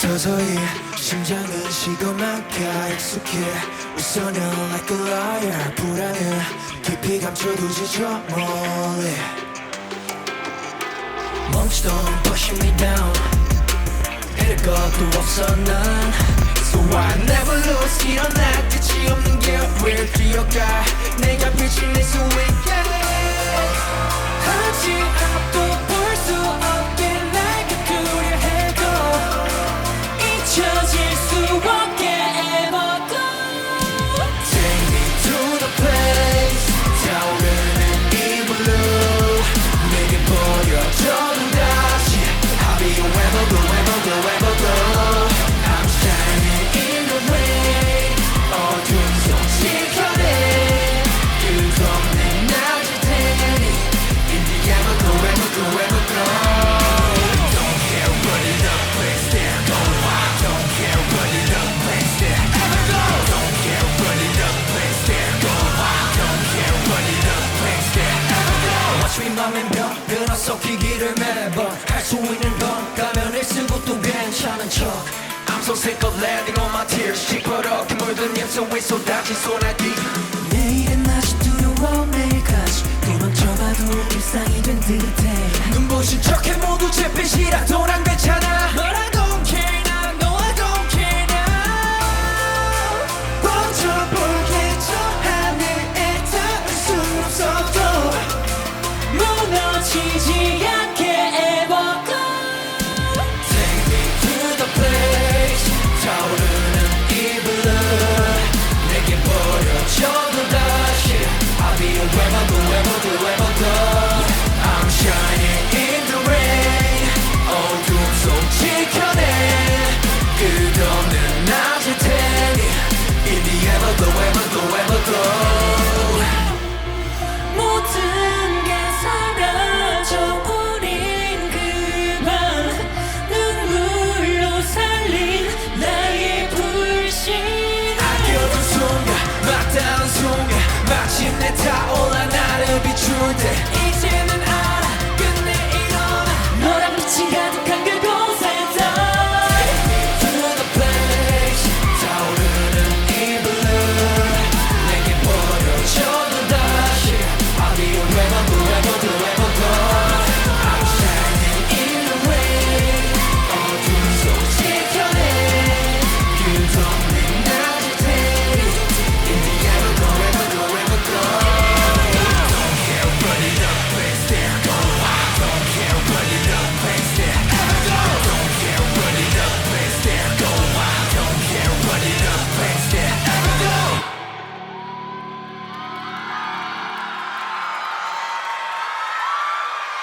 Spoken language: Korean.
서서히 심장은 시고만가 익숙해 웃어는 like a liar. 불안은 깊이 감춰두지 저 멀리. 멈추던 pushing me down. 헤를 것도 없어 난. So I never lose. 일어나 끝이 없는 길왜 뛰어가? 내가 빛이 낼수 있게. 하지 않아도 맘엔 벽 끊어섞이기를 매번 할 수 있는 건 가면을 쓰고 또 괜찮은 척. I'm so sick of letting all my tears 시퍼렇게 물든 입 속에 쏟아진 소나기 내일은 다시 두려워 매일같이 도망쳐봐도 일상이 된 듯해 go ever go ever go 모든 게 사라져 버린 그밤 눈물로 살린 나의 불신 아껴둔 순간 막다른 순간 마침내 타올라 나를 비출 때